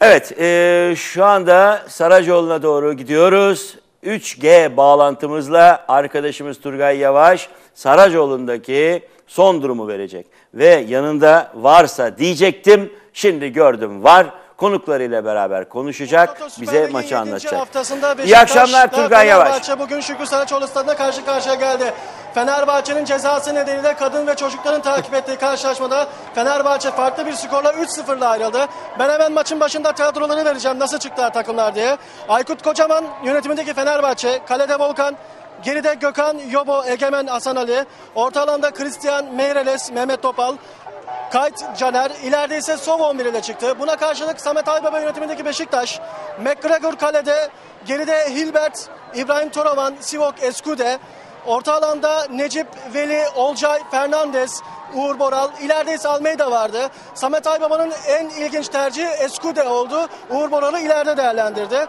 Evet, eee, şu anda Saracoğlu'na doğru gidiyoruz. 3G bağlantımızla arkadaşımız Turgay Yavaş Saracoğlu'ndaki son durumu verecek. Ve yanında varsa diyecektim, şimdi gördüm var. Konuklarıyla beraber konuşacak, bize maçı anlatacak. İyi akşamlar Turgay Yavaş. Fenerbahçe bugün Şükrü Saraçoğlu stadına karşı karşıya geldi. Fenerbahçe'nin cezası nedeniyle kadın ve çocukların takip ettiği karşılaşmada Fenerbahçe farklı bir skorla 3-0'la ayrıldı. Ben hemen maçın başında tiyatroları vereceğim nasıl çıktılar takımlar diye. Aykut Kocaman yönetimindeki Fenerbahçe, kalede Volkan, Geride Gökhan, Yobo, Egemen, Hasan Ali. Orta alanda Christian, Meireles, Mehmet Topal. Kayt Caner, ileride ise Sov 11 ile çıktı. Buna karşılık Samet Aybaba yönetimindeki Beşiktaş, McGregor kalede, geride Hilbert, İbrahim Toravan, Sivok Eskude, orta alanda Necip, Veli, Olcay, Fernandez, Uğur Boral, ileride ise Almeida vardı. Samet Aybaba'nın en ilginç tercihi Eskude oldu. Uğur Boral'ı ileride değerlendirdi.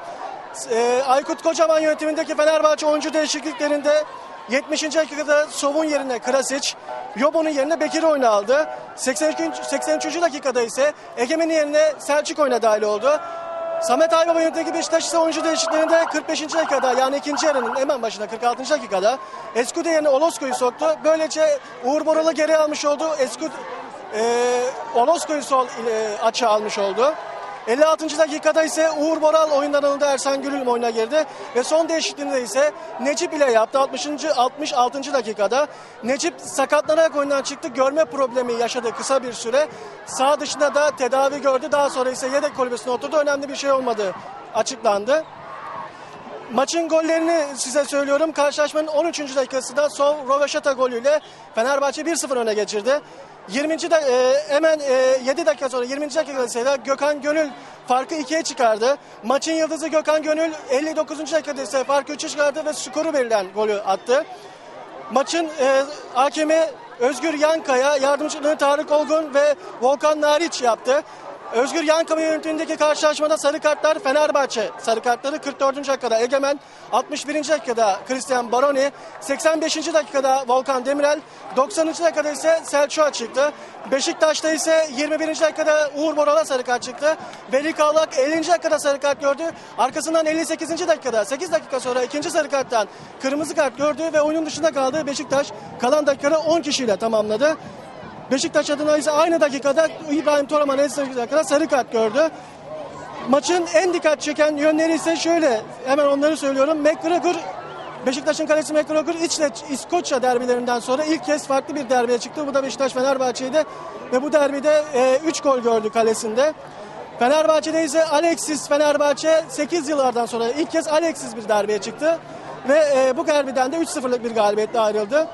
Ee, Aykut Kocaman yönetimindeki Fenerbahçe oyuncu değişikliklerinde 70. dakikada Sov'un yerine Krasic, Yobo'nun yerine Bekir oyuna aldı. 83. 83. dakikada ise Egemen'in yerine Selçuk oyuna dahil oldu. Samet Aybaba yönetimindeki Beşiktaş ise oyuncu değişikliklerinde 45. dakikada yani ikinci yarının hemen başında 46. dakikada Eskude yerine Olosko'yu soktu. Böylece Uğur Boral'ı geri almış oldu. Eskud e, Olosko'yu sol e, açığa almış oldu. 56. dakikada ise Uğur Boral oyundan alındı. Ersan Gürül oyuna girdi. Ve son değişikliğinde ise Necip ile yaptı. 60. 66. dakikada. Necip sakatlanarak oyundan çıktı. Görme problemi yaşadı kısa bir süre. Sağ dışında da tedavi gördü. Daha sonra ise yedek kulübesine oturdu. Önemli bir şey olmadı açıklandı. Maçın gollerini size söylüyorum. Karşılaşmanın 13. dakikasında Sov Roveşata golüyle Fenerbahçe 1-0 öne geçirdi. 20. Da, e, hemen e, 7 dakika sonra 20. dakikada ise Gökhan Gönül farkı 2'ye çıkardı. Maçın yıldızı Gökhan Gönül 59. dakikada ise farkı 3'e çıkardı ve skoru verilen golü attı. Maçın e, hakemi Özgür Yankaya, yardımcılığını Tarık Olgun ve Volkan Nariç yaptı. Özgür Yankaya yönetimindeki karşılaşmada sarı kartlar Fenerbahçe sarı kartları 44. dakikada Egemen, 61. dakikada Christian Baroni, 85. dakikada Volkan Demirel, 90. dakikada ise Selçuk'a çıktı. Beşiktaş'ta ise 21. dakikada Uğur Boral'a sarı kart çıktı. Veli Kavlak 50. dakikada sarı kart gördü. Arkasından 58. dakikada 8 dakika sonra ikinci sarı karttan kırmızı kart gördü ve oyunun dışında kaldı. Beşiktaş kalan dakikada 10 kişiyle tamamladı. Beşiktaş adına ise aynı dakikada İbrahim Toraman 58 dakikada sarı kart gördü. Maçın en dikkat çeken yönleri ise şöyle. Hemen onları söylüyorum. McGregor Beşiktaş'ın kalesi McGregor İçle İskoçya derbilerinden sonra ilk kez farklı bir derbiye çıktı. Bu da Beşiktaş Fenerbahçe'ydi. Ve bu derbide 3 gol gördü kalesinde. Fenerbahçe'de ise Alexis Fenerbahçe 8 yıllardan sonra ilk kez Alexis bir derbiye çıktı. Ve e, bu derbiden de 3-0'lık bir galibiyetle ayrıldı.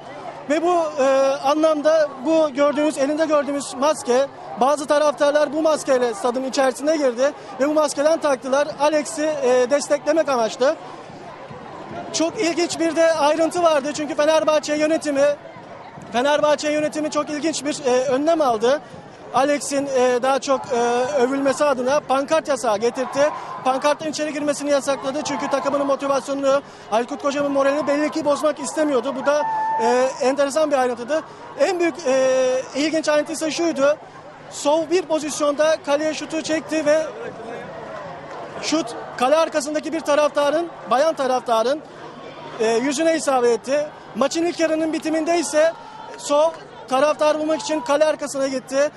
Ve bu e, anlamda bu gördüğünüz elinde gördüğümüz maske bazı taraftarlar bu maskeyle stadın içerisine girdi ve bu maskeden taktılar. Alex'i e, desteklemek amaçlı. Çok ilginç bir de ayrıntı vardı çünkü Fenerbahçe yönetimi Fenerbahçe yönetimi çok ilginç bir e, önlem aldı. Alex'in e, daha çok e, övülmesi adına pankart yasağı getirdi. Pankartın içeri girmesini yasakladı çünkü takımının motivasyonunu, Aykut Kocaman'ın moralini belli ki bozmak istemiyordu. Bu da e, enteresan bir ayrıntıydı. En büyük e, ilginç ayrıntı ise şuydu. Sov bir pozisyonda kaleye şutu çekti ve şut kale arkasındaki bir taraftarın, bayan taraftarın e, yüzüne isabet etti. Maçın ilk yarının bitiminde ise Sov taraftar bulmak için kale arkasına gitti.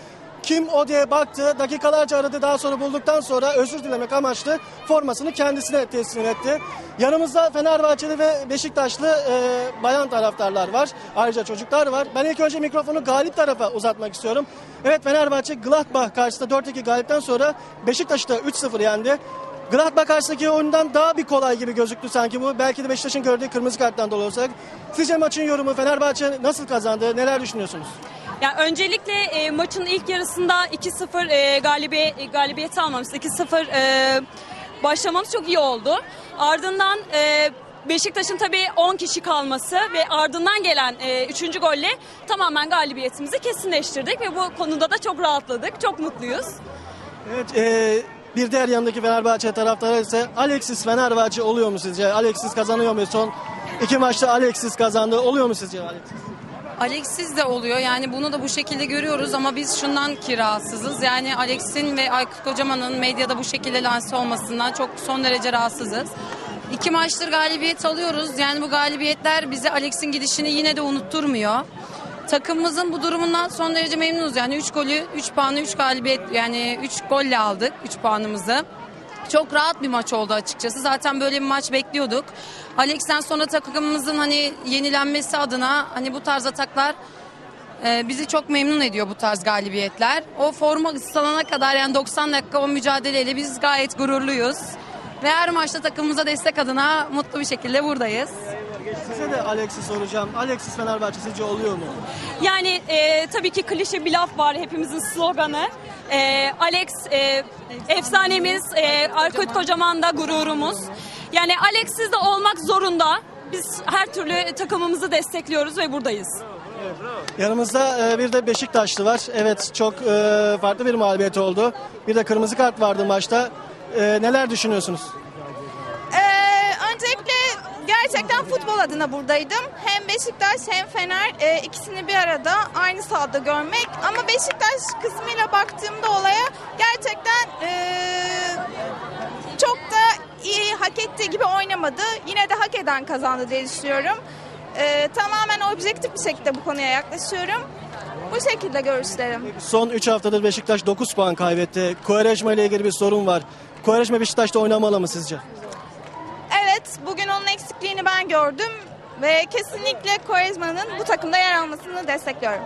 Kim o diye baktı. Dakikalarca aradı. Daha sonra bulduktan sonra özür dilemek amaçlı formasını kendisine teslim etti. Yanımızda Fenerbahçeli ve Beşiktaşlı e, bayan taraftarlar var. Ayrıca çocuklar var. Ben ilk önce mikrofonu galip tarafa uzatmak istiyorum. Evet Fenerbahçe Gladbach karşısında 4-2 galipten sonra Beşiktaş'ı da 3-0 yendi. Gladbach karşısındaki oyundan daha bir kolay gibi gözüktü sanki bu. Belki de Beşiktaş'ın gördüğü kırmızı karttan dolayı olsak. Sizce maçın yorumu Fenerbahçe nasıl kazandı? Neler düşünüyorsunuz? Yani öncelikle e, maçın ilk yarısında 2-0 e, galibiye, e, galibiyeti almamız, 2-0 e, başlamamız çok iyi oldu. Ardından e, Beşiktaş'ın tabii 10 kişi kalması ve ardından gelen 3. E, golle tamamen galibiyetimizi kesinleştirdik ve bu konuda da çok rahatladık. Çok mutluyuz. Evet, e, bir diğer yanındaki Fenerbahçe taraftarı ise Alexis Fenerbahçe oluyor mu sizce? Alexis kazanıyor mu? Son iki maçta Alexis kazandı. Oluyor mu sizce Alexis? Alex'siz de oluyor. Yani bunu da bu şekilde görüyoruz ama biz şundan ki rahatsızız. Yani Alex'in ve Aykut Kocaman'ın medyada bu şekilde lanse olmasından çok son derece rahatsızız. İki maçtır galibiyet alıyoruz. Yani bu galibiyetler bize Alex'in gidişini yine de unutturmuyor. Takımımızın bu durumundan son derece memnunuz. Yani 3 golü, 3 puanı, 3 galibiyet yani 3 golle aldık 3 puanımızı. Çok rahat bir maç oldu açıkçası. Zaten böyle bir maç bekliyorduk. Alex'ten sonra takımımızın hani yenilenmesi adına hani bu tarz ataklar e, bizi çok memnun ediyor bu tarz galibiyetler. O forma ıslanana kadar yani 90 dakika o mücadeleyle biz gayet gururluyuz. Ve her maçta takımımıza destek adına mutlu bir şekilde buradayız. Size de Alex'i soracağım. Alexis Fenerbahçe sizce oluyor mu? Yani e, tabii ki klişe bir laf var hepimizin sloganı. E, Alex e, efsanemiz, e, Aykut Kocaman da gururumuz. Yani Alex'siz de olmak zorunda. Biz her türlü takımımızı destekliyoruz ve buradayız. Yanımızda e, bir de Beşiktaşlı var. Evet çok e, farklı bir mağlubiyet oldu. Bir de kırmızı kart vardı maçta. E, neler düşünüyorsunuz? Gerçekten futbol adına buradaydım. Hem Beşiktaş hem Fener e, ikisini bir arada aynı sahada görmek. Ama Beşiktaş kısmıyla baktığımda olaya gerçekten e, çok da iyi hak ettiği gibi oynamadı. Yine de hak eden kazandı diye düşünüyorum. E, tamamen objektif bir şekilde bu konuya yaklaşıyorum. Bu şekilde görüşlerim. Son 3 haftadır Beşiktaş 9 puan kaybetti. Quaresma ile ilgili bir sorun var. Quaresma Beşiktaş'ta oynamalı mı sizce? Evet, bugün eksikliğini ben gördüm ve kesinlikle Quaresma'nın bu takımda yer almasını destekliyorum.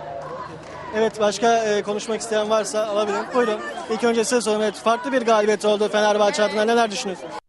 Evet başka e, konuşmak isteyen varsa alabilirim. Buyurun. İlk önce size sorayım. Evet, farklı bir galibiyet oldu Fenerbahçe adına. Neler düşünüyorsunuz?